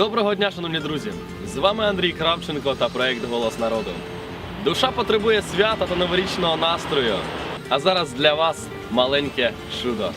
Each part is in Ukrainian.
Доброго дня, шановні друзі! З вами Андрій Кравченко та проект Голос народу. Душа потребує свята та новорічного настрою. А зараз для вас маленьке чудо.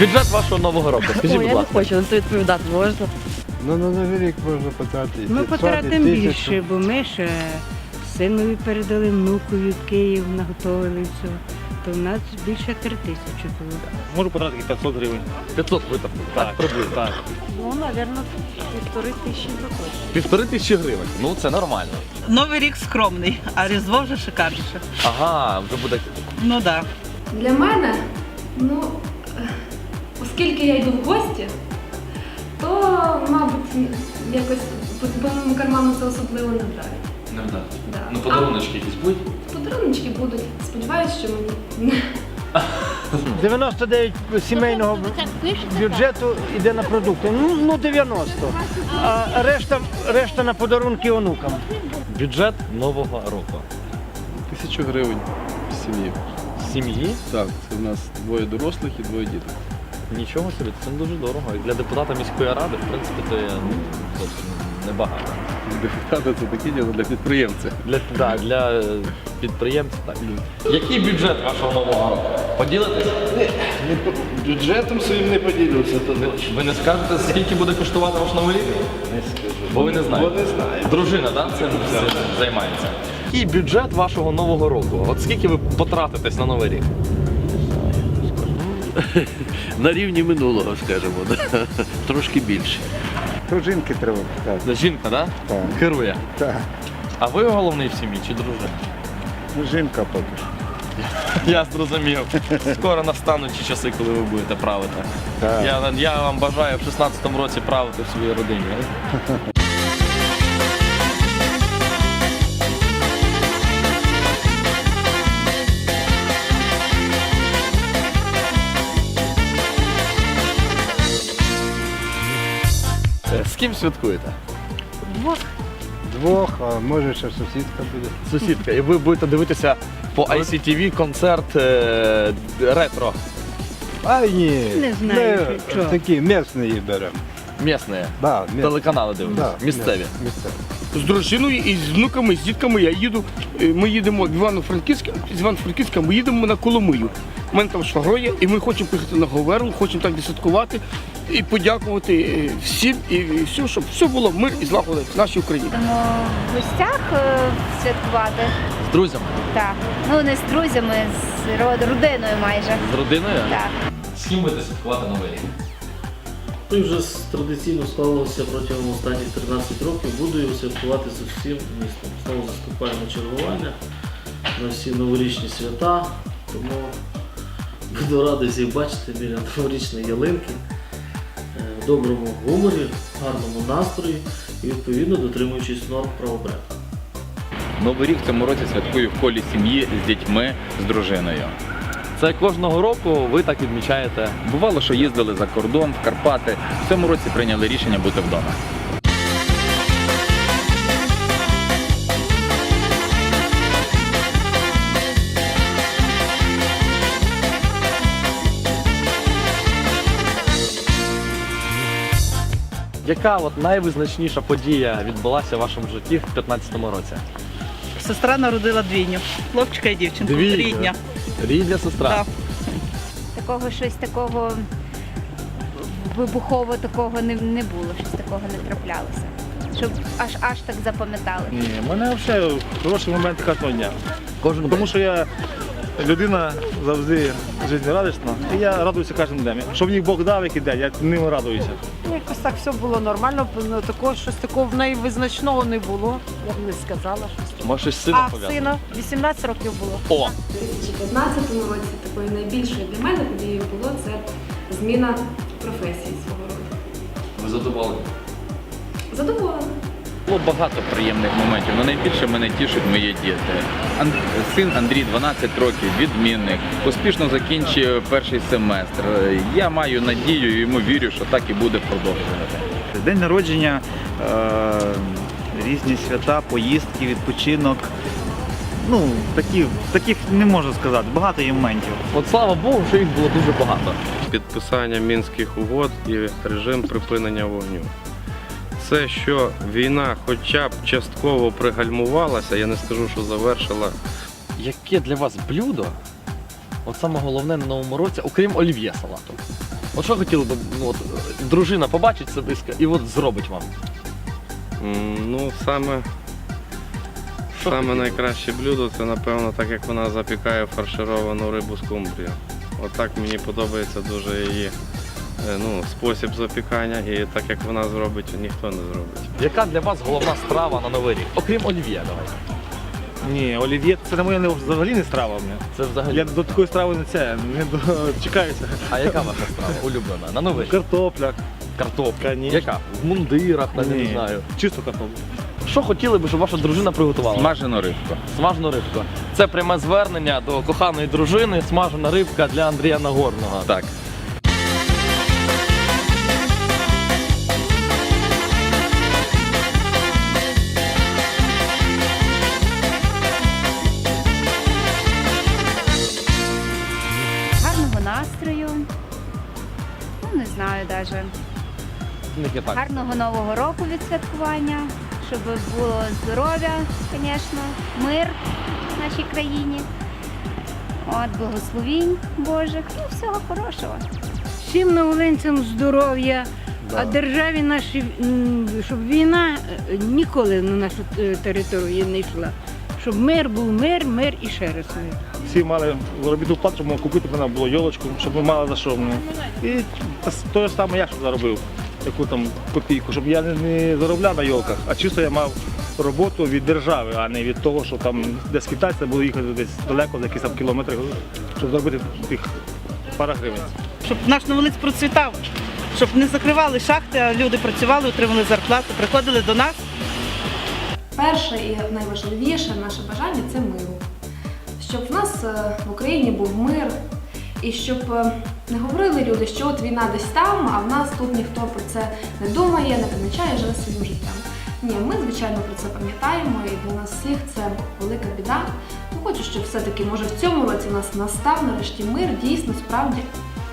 Бюджет вашого нового року. Скажіть, Ой, будь я не ласка. хочу на це відповідати, можна. Ну на новий рік можна потратити. Ну, 500 потратимо більше, бо ми ще синові передали внукові в Київ, наготовили все. То в нас більше три тисячі було. Можу потратити 500 гривень. 500 витратили, так? Приблизно. Так. Ну, мабуть, півтори тисячі то. Півтори тисячі гривень. Ну це нормально. Новий рік скромний, а Різдво вже шикарніше. Ага, вже буде. Ну так. Для мене, ну, оскільки я йду в гості, то, мабуть, якось по повному карману це особливо не вдарить. Не вдати. Да. Ну, подаруночки якісь будуть. Подаруночки будуть. Сподіваюсь, що мені. 99 сімейного бюджету йде на продукти. Ну, ну 90. А решта, решта на подарунки онукам. Бюджет нового року. Тисячу гривень в сім'ї. Сім'ї? Так, це в нас двоє дорослих і двоє діток. Нічого собі, це дуже дорого. І для депутата міської ради, в принципі, це ну, зовсім небагато. Депутати це такі діло для підприємця. Для, да, для підприємців так. Який бюджет вашого нового року? Поділитесь? Бюджетом своїм не поділюся, то Ви не скажете, скільки буде коштувати ваш новий рік? не скажу. Бо ви не знаєте. Бо не знаю. Дружина, так, цим цим займається. Який бюджет вашого нового року? От скільки ви потратитесь на новий рік? На рівні минулого, скажімо, да? трошки більше. То жінки треба питати. Жінка, так? Так. Керує. Так, А ви головний в сім'ї чи дружина? ну жінка поки що. Я зрозумів. Скоро настануть ті часи, коли ви будете правити. Так. Я, я вам бажаю в 16-му році правити в своїй родині. З ким святкуєте? Двох, Двох, а може ще сусідка буде. Сусідка. І ви будете дивитися по ICTV концерт е, ретро. А ні. Не знаю, ми що, такі місні беремо. Місне. Да, місні. Телеканали дивитися. Да, Місцеві. Місцеві. З дружиною і з внуками, з дітками я їду. е, Ми їдемо в Івано-Франківськ, з Івано-Франківська ми їдемо на Коломию. У мене там швагро є, і ми хочемо приїхати на Говерлу, хочемо так відсвяткувати і подякувати е, всім, і все, щоб все було мир і злагода в нашій Україні. Будемо в гостях е, святкувати. З друзями. Так. Ну не з друзями, з родиною майже. З родиною? Так. З ким будете святкувати новий рік? І вже традиційно склалося протягом останніх 13 років. Буду його святкувати з усім містом. Знову заступаємо чергування на всі новорічні свята. Тому буду радий всіх бачити біля новорічної ялинки, е, в доброму гуморі, гарному настрої і відповідно дотримуючись норм правопорядку. Новий рік в цьому році святкую в колі сім'ї з дітьми, з дружиною. Це кожного року ви так відмічаєте. Бувало, що їздили за кордон, в Карпати. В цьому році прийняли рішення бути вдома. Яка от найвизначніша подія відбулася в вашому житті в 2015 році? Сестра народила двійню. Хлопчика і дівчинку. Двійню? Рідня. Рідня сестра. Так. Такого щось такого вибухового такого не, не було, щось такого не траплялося. Щоб аж аж так запам'ятали. Ні, в мене взагалі хороший момент кожного дня. Кожен Тому що я людина завжди життєрадісна, і я радуюся кожним днем. Що мені Бог дав, який день, я ним радуюся. Якось так все було нормально, ну, такого, щось такого в неї визначного не було. Я б не сказала щось. може щось з сином А пов'язано? сина 18 років було. О! У 2015 році такою найбільшою для мене подією було це зміна професії свого роду. Ви задоволені? Задоволена. Було багато приємних моментів, але найбільше мене тішать мої діти. Ан- Син Андрій 12 років, відмінник, успішно закінчив перший семестр. Я маю надію і йому вірю, що так і буде продовжувати. День народження, е, різні свята, поїздки, відпочинок. Ну, такі, таких не можу сказати, багато є моментів. От слава Богу, що їх було дуже багато. Підписання мінських угод і режим припинення вогню. Це, що війна хоча б частково пригальмувалася, я не скажу, що завершила. Яке для вас блюдо? От саме головне на новому році, окрім олів'є салату. От що хотіли б, ну, от, дружина побачить садиска і от зробить вам. М, Ну, саме, Що саме найкраще блюдо це, напевно, так як вона запікає фаршировану рибу з кумбрію. Отак мені подобається дуже її ну, спосіб запікання, і так як вона зробить, ніхто не зробить. Яка для вас головна страва на новий рік? Окрім олів'є, давайте. Ні, олів'є це на моє не- взагалі не страва. Мене. Це взагалі. Я до такої страви не це, не чекаюся. А яка ваша страва улюблена? На новий рік? Картопля. Картопля. Конечно. Яка? В мундирах, там, я не Ні. знаю. Чисто картопля. Що хотіли б, щоб ваша дружина приготувала? Смажену рибку. Смажену рибку. Це пряме звернення до коханої дружини, смажена рибка для Андрія Нагорного. Так. Не знаю навіть. Тільки так. Гарного Нового року відсвяткування, щоб було здоров'я, звісно, мир в нашій країні. От, благословінь Божих, ну всього хорошого. Всім новолинцям здоров'я, а державі нашій, щоб війна е, ніколи на нашу е, територію не йшла. Щоб мир був мир, мир і ще раз мир. Всі мали заробітну плату, щоб купити мене було йолочку, щоб ми мали за що мене. І те ж саме я щоб заробив, яку там копійку, щоб я не, не заробляв на йолках, а чисто я мав роботу від держави, а не від того, що там десь китайці буду їхати десь далеко, за якісь там кілометри, щоб заробити тих пара гривень. Щоб наш новолиць процвітав, щоб не закривали шахти, а люди працювали, отримали зарплату, приходили до нас. Перше і найважливіше наше бажання це миру. Щоб в нас е, в Україні був мир, і щоб е, не говорили люди, що от війна десь там, а в нас тут ніхто про це не думає, не помічає, живе своїм життям. Ні, ми звичайно про це пам'ятаємо, і для нас всіх це велика біда. Ну, хочу, щоб все-таки, може, в цьому році у нас настав нарешті мир, дійсно, справді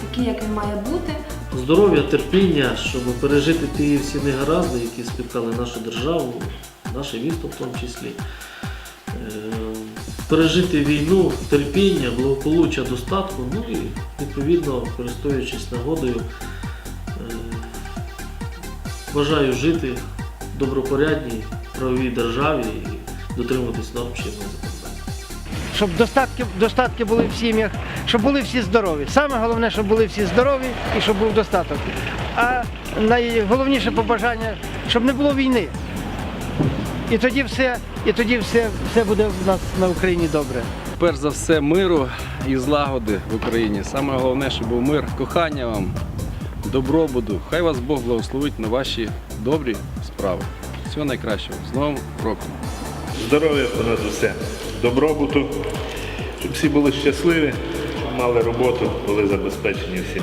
такий, як він має бути. Здоров'я, терпіння, щоб пережити ті всі негаразди, які спіткали нашу державу, наше місто в тому числі. Пережити війну, терпіння, благополуччя, достатку, ну і відповідно, користуючись нагодою, е, бажаю жити в добропорядній правовій державі і дотримуватись норм чинного законодавства. Щоб достатки, достатки були в сім'ях, щоб були всі здорові. Саме головне, щоб були всі здорові і щоб був достаток. А найголовніше побажання, щоб не було війни. І тоді все, і тоді все, все буде в нас на Україні добре. Перш за все, миру і злагоди в Україні. Саме головне, щоб був мир, кохання вам, добробуду. Хай вас Бог благословить на ваші добрі справи. Всього найкращого. З Новим роком! Здоров'я понад усе, добробуту, щоб всі були щасливі, мали роботу, були забезпечені всім.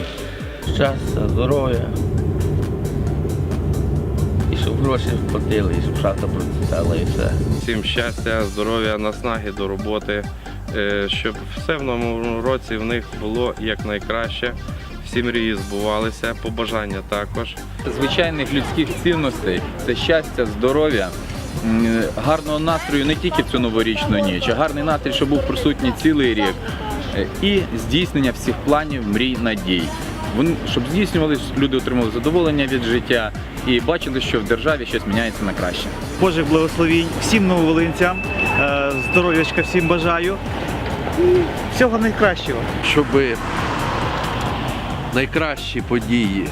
Щастя, здоров'я. Гроші платили, і щоб шахта процвітала і все. Всім щастя, здоров'я, наснаги до роботи, е, щоб все в новому році в них було якнайкраще. Всі мрії збувалися, побажання також. Звичайних людських цінностей це щастя, здоров'я, гарного настрою не тільки в цю новорічну ніч, а гарний настрій, щоб був присутній цілий рік. Е, І здійснення всіх планів, мрій, надій. Вони, щоб здійснювалися, люди отримали задоволення від життя і бачили, що в державі щось міняється на краще. Божих благословінь всім нововолинцям, е, здоров'ячка всім бажаю. І всього найкращого. Щоб найкращі події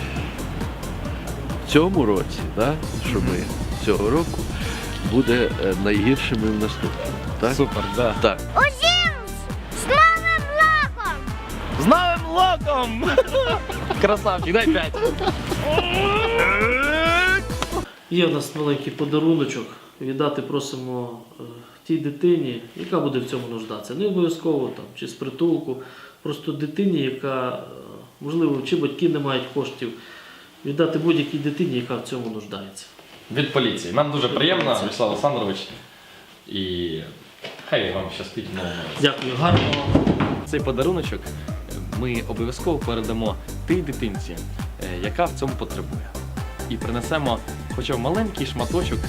в цьому році, да, щоб цього року буде е, найгіршими в наступному. Так? Супер, да. Так. З новим локом! Красавчик, дай п'ять. Є в нас маленький подаруночок. Віддати просимо е, тій дитині, яка буде в цьому нуждатися. Не обов'язково там чи з притулку, просто дитині, яка, е, можливо, чи батьки не мають коштів. Віддати будь-якій дитині, яка в цьому нуждається. Від поліції. Нам дуже приємно, Вячеслав Олександрович. І хай вам щастить. Дякую, гарного. Цей подаруночок ми обов'язково передамо тій дитинці, е, яка в цьому потребує. І принесемо хоча б маленький шматочок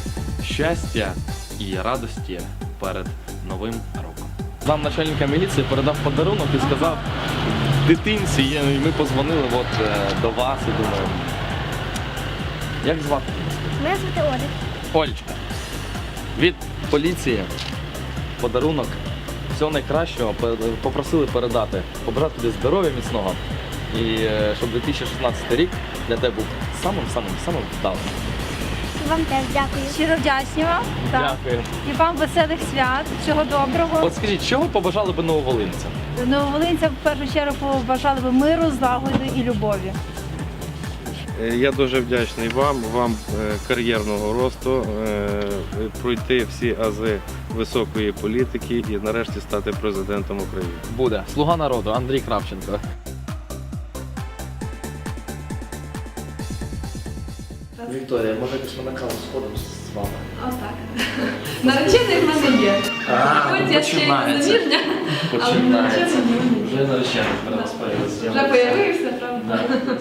щастя і радості перед новим роком. Зам начальника міліції передав подарунок і сказав дитинці, і ми позвонили от, е, до вас і думаємо. Як звати? Мене звати Оля. Олечка. Від поліції подарунок всього найкращого попросили передати, побажати тобі здоров'я міцного. І е, щоб 2016 рік для тебе був самим самим самим вдалим. Вам теж дякую. Щиро вдячні вам. Дякую. І вам веселих свят, всього доброго. От скажіть, чого побажали би нововолинцям? Нововолинцям в першу чергу побажали би миру, злагоди і любові. Е, Я дуже вдячний вам, вам е, кар'єрного росту, е, пройти всі ази високої політики і нарешті стати президентом України. Буде слуга народу Андрій Кравченко. Вікторія, може якось ми на каву сходимо з вами? Отак. Наречений в мене є. Хоч я ще й не заміжня, але наречений в мене є. Вже наречений перед нас появився. Вже появився, правда? Да.